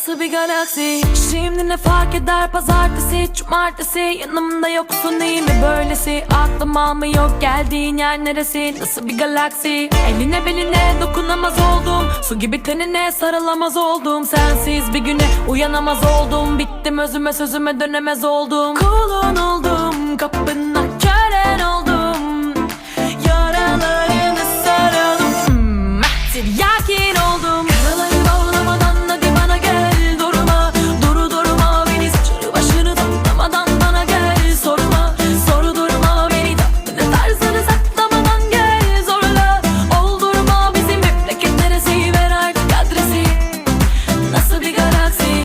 nasıl bir galaksi. Şimdi ne fark eder? Pazartesi cumartesi. Yanımda yoksun iyi mi böylesi? Aklım almıyor geldiğin yer neresi? Nasıl bir galaksi? Eline beline dokunamaz oldum. Su gibi tenine sarılamaz oldum. Sensiz bir güne uyanamaz oldum. Bittim özüme sözüme dönemez oldum. Kulun oldum kapına kören oldum. Yaralarını saralım. Hmm, Tiryakin oldum.